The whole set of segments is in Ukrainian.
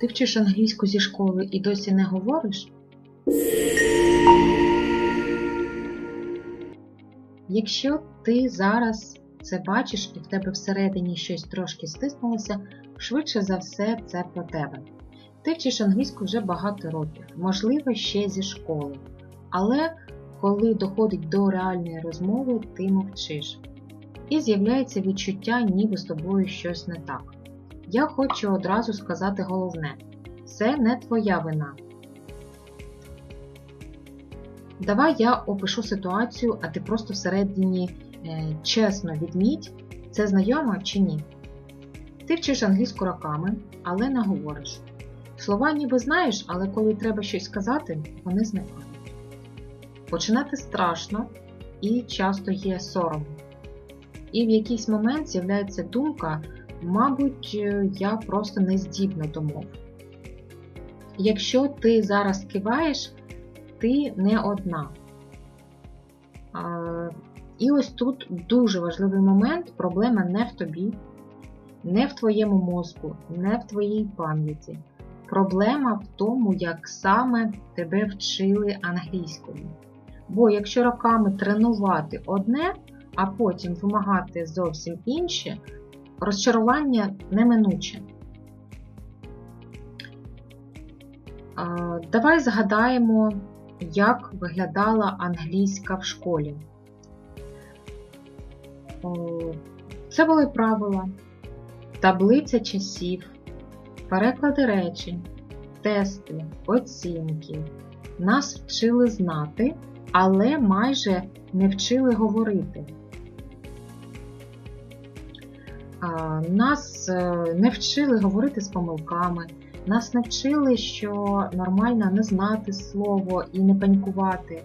Ти вчиш англійську зі школи і досі не говориш? Якщо ти зараз це бачиш і в тебе всередині щось трошки стиснулося, швидше за все це про тебе. Ти вчиш англійську вже багато років, можливо, ще зі школи. Але коли доходить до реальної розмови, ти мовчиш. І з'являється відчуття, ніби з тобою щось не так. Я хочу одразу сказати головне: це не твоя вина. Давай я опишу ситуацію, а ти просто всередині е, чесно відміть, це знайомо чи ні. Ти вчиш англійську роками, але не говориш. Слова ніби знаєш, але коли треба щось сказати, вони зникають. Починати страшно і часто є сором. І в якийсь момент з'являється думка, мабуть, я просто не здібна до мов. Якщо ти зараз киваєш, ти не одна. І ось тут дуже важливий момент, проблема не в тобі, не в твоєму мозку, не в твоїй пам'яті. Проблема в тому, як саме тебе вчили англійською. Бо якщо роками тренувати одне, а потім вимагати зовсім інше, розчарування неминуче. Давай згадаємо, як виглядала англійська в школі. Це були правила, таблиця часів, переклади речень, тести, оцінки. Нас вчили знати, але майже не вчили говорити. Нас е, не вчили говорити з помилками, нас не вчили, що нормально не знати слово і не панікувати.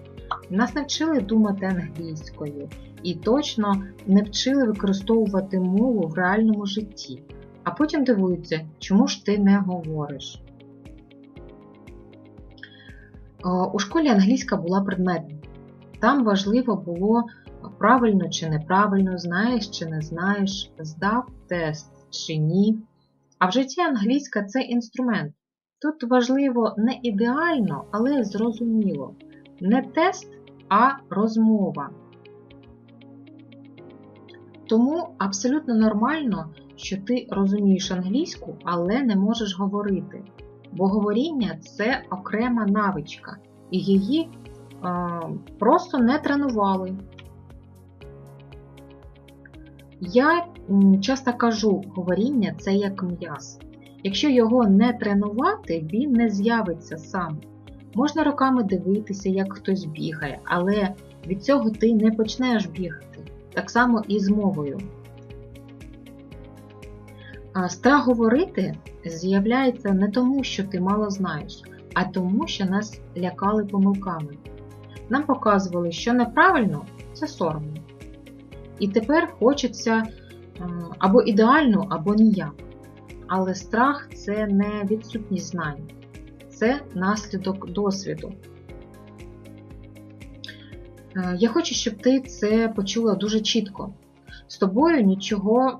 Нас не вчили думати англійською і точно не вчили використовувати мову в реальному житті. А потім дивуються, чому ж ти не говориш. У школі англійська була предметна. Там важливо було правильно чи неправильно, знаєш чи не знаєш, здав тест чи ні. А в житті англійська це інструмент. Тут важливо не ідеально, але зрозуміло. Не тест, а розмова. Тому абсолютно нормально, що ти розумієш англійську, але не можеш говорити. Бо говоріння це окрема навичка, і її а, просто не тренували. Я часто кажу, говоріння це як м'яз. Якщо його не тренувати, він не з'явиться сам. Можна роками дивитися, як хтось бігає, але від цього ти не почнеш бігати. Так само і з мовою. Страх говорити з'являється не тому, що ти мало знаєш, а тому, що нас лякали помилками. Нам показували, що неправильно це соромно. І тепер хочеться або ідеально, або ніяк. Але страх це не відсутність знань, це наслідок досвіду. Я хочу, щоб ти це почула дуже чітко. З тобою нічого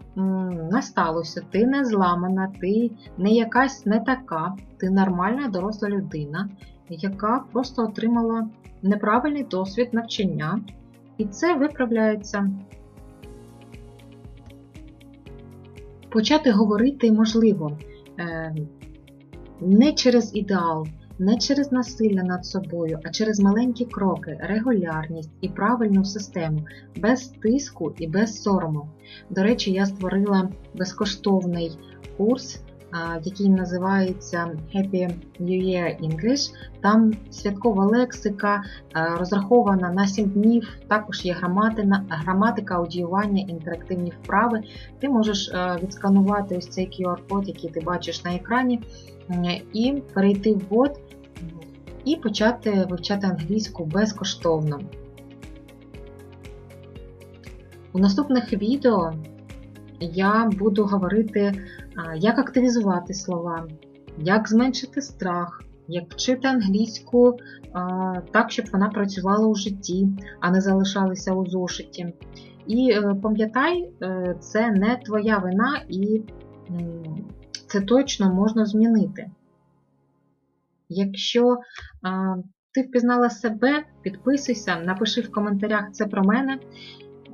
не сталося, ти не зламана, ти не якась не така, ти нормальна доросла людина, яка просто отримала неправильний досвід навчання, і це виправляється. Почати говорити можливо е, не через ідеал, не через насилля над собою, а через маленькі кроки, регулярність і правильну систему, без тиску і без сорому. До речі, я створила безкоштовний курс який називається Happy New Year English. Там святкова лексика розрахована на 7 днів, також є граматика, аудіювання, інтерактивні вправи. Ти можеш відсканувати ось цей QR-код, який ти бачиш на екрані, і перейти в бот і почати вивчати англійську безкоштовно. У наступних відео я буду говорити, як активізувати слова, як зменшити страх, як вчити англійську так, щоб вона працювала у житті, а не залишалася у зошиті. І е, пам'ятай, е, це не твоя вина, і це точно можна змінити. Якщо ти впізнала себе, підписуйся, напиши в коментарях це про мене.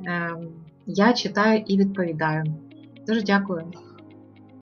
Е, Я читаю і відповідаю. Дуже дякую.